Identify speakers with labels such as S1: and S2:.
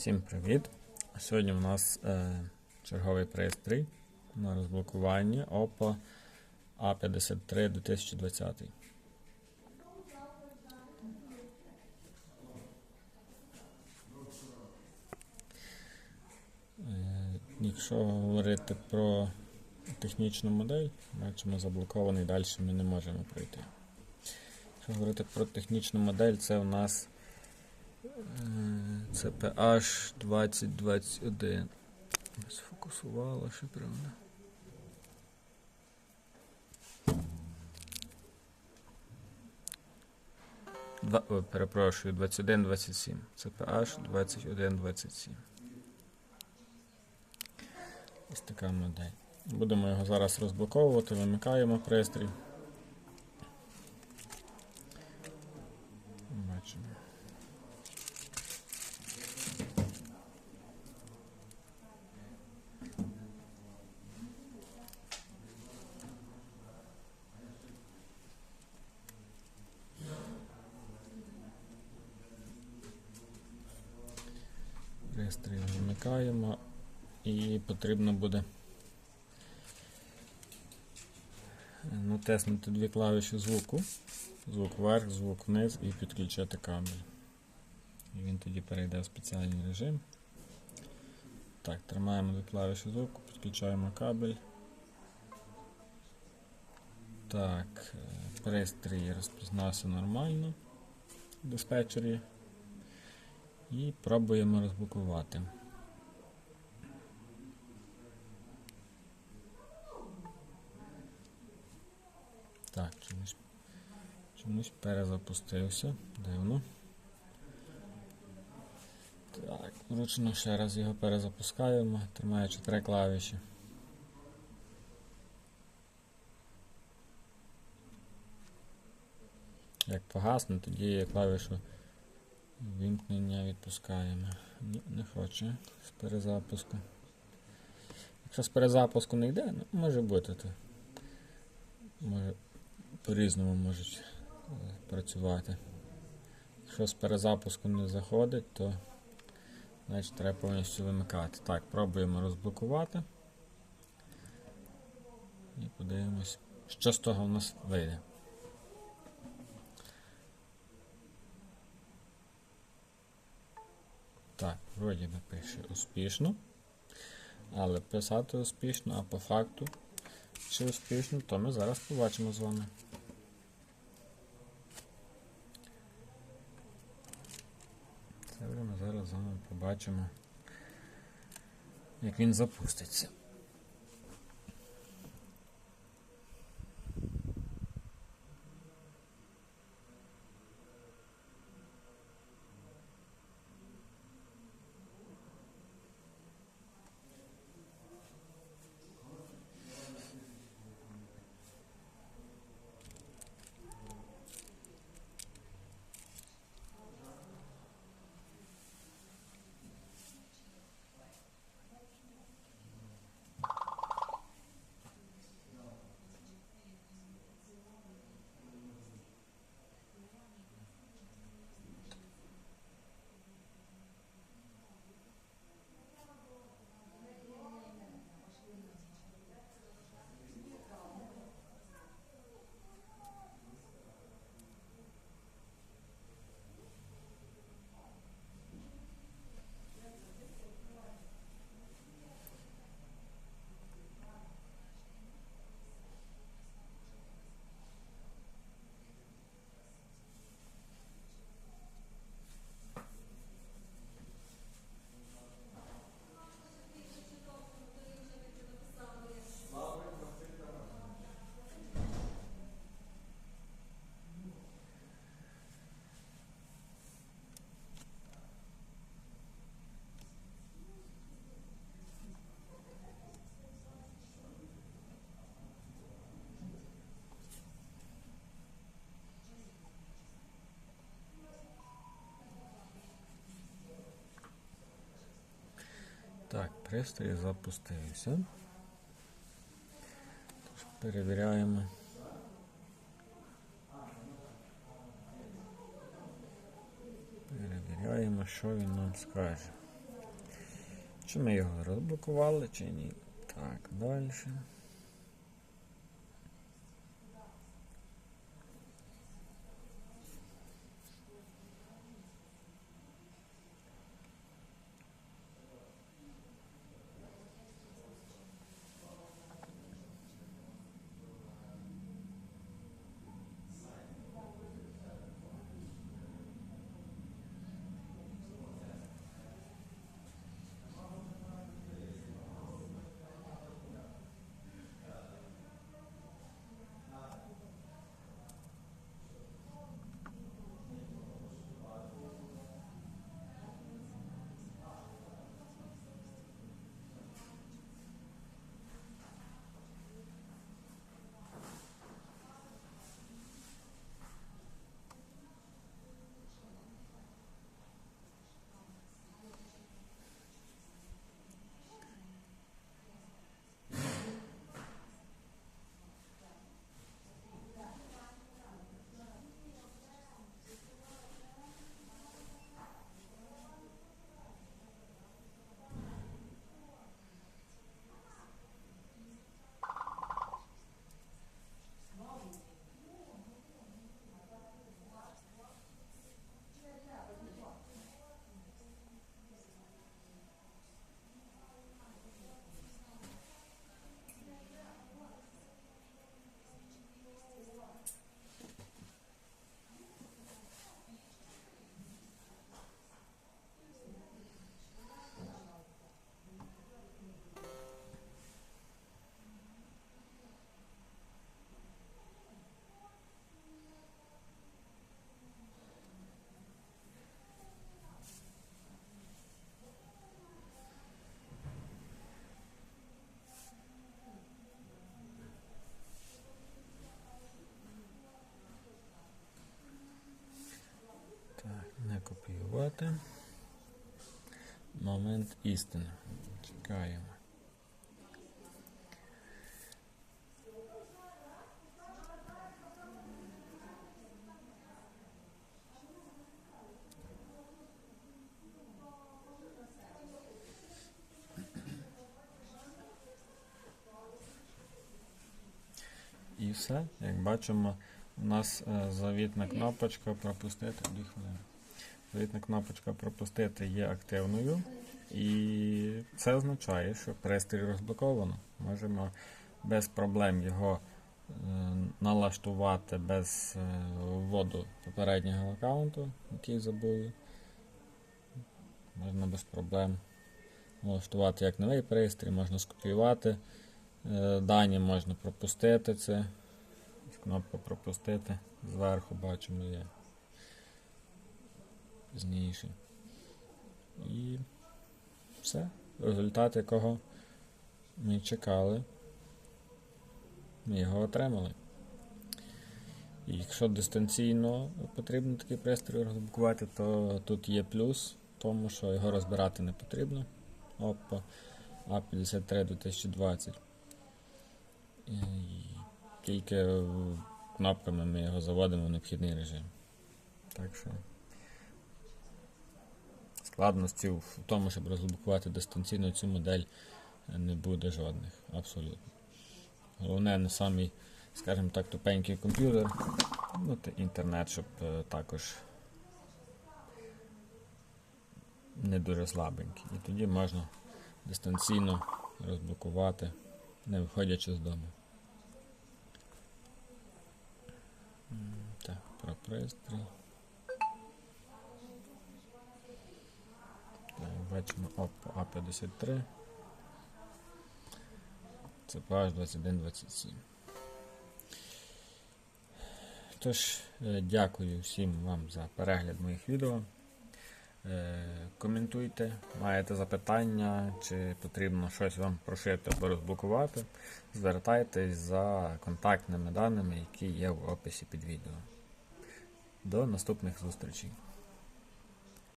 S1: Всім привіт! Сьогодні у нас е, черговий пристрій на розблокування Oppo A53 2020. Е, якщо говорити про технічну модель, бачимо заблокований, далі ми не можемо пройти. Якщо говорити про технічну модель, це у нас це PH 2021. Сфокусувало ще правда. Два, о, перепрошую, 2127. Це PH 2127. Ось така модель. Будемо його зараз розблоковувати, вимикаємо пристрій. Бачимо. Пристрій вимикаємо і потрібно буде натиснути дві клавіші звуку. Звук вверх, звук вниз і підключити кабель. І він тоді перейде в спеціальний режим. Так, тримаємо дві клавіші звуку, підключаємо кабель. Так, е, пристрій розпізнався нормально в диспетчері. І пробуємо розблокувати. Так, чомусь, чомусь перезапустився. Дивно. Так, вручну ще раз його перезапускаємо, тримаючи три клавіші. Як погасне, тоді клавішу Вімкнення відпускаємо. Ні, не хоче з перезапуску. Якщо з перезапуску не йде, ну, може бути то. Може, по-різному можуть е, працювати. Якщо з перезапуску не заходить, то значить треба повністю вимикати. Так, пробуємо розблокувати. І подивимось, що з того в нас вийде. Так, вроді би пише успішно. Але писати успішно, а по факту, чи успішно, то ми зараз побачимо з вами. Це ми зараз з вами побачимо, як він запуститься. Так, пристрій запустився. Тож перевіряємо. Перевіряємо, що він нам скаже. Чи ми його розблокували, чи ні. Так, далі. Копіювати. Момент істини. Чекаємо. І все, як бачимо, у нас е, завітна кнопочка пропустити. Дві хвилини. Завітна кнопочка пропустити є активною. І це означає, що пристрій розблоковано. Можемо без проблем його е, налаштувати без е, вводу попереднього аккаунту, який забули. Можна без проблем налаштувати як новий пристрій, можна скопіювати е, дані, можна пропустити це. Кнопка пропустити. Зверху бачимо є пізніше. І все. Результат якого ми чекали. Ми його отримали. І якщо дистанційно потрібно такий пристрій розблокувати, то тут є плюс тому, що його розбирати не потрібно. Oppo A53 2020. І тільки кнопками ми його заводимо в необхідний режим. Так що складності в тому, щоб розблокувати дистанційно цю модель не буде жодних. Абсолютно. Головне не самий, скажімо так, тупенький комп'ютер, ну та інтернет, щоб е, також не дуже слабенький. І тоді можна дистанційно розблокувати, не виходячи з дому. Так, про пристрій. Так, бачимо Oppo A53. Це PH 2127. Тож, е, дякую всім вам за перегляд моїх відео. Е, Коментуйте, маєте запитання, чи потрібно щось вам прошити або розблокувати. Звертайтесь за контактними даними, які є в описі під відео. До наступних зустрічей.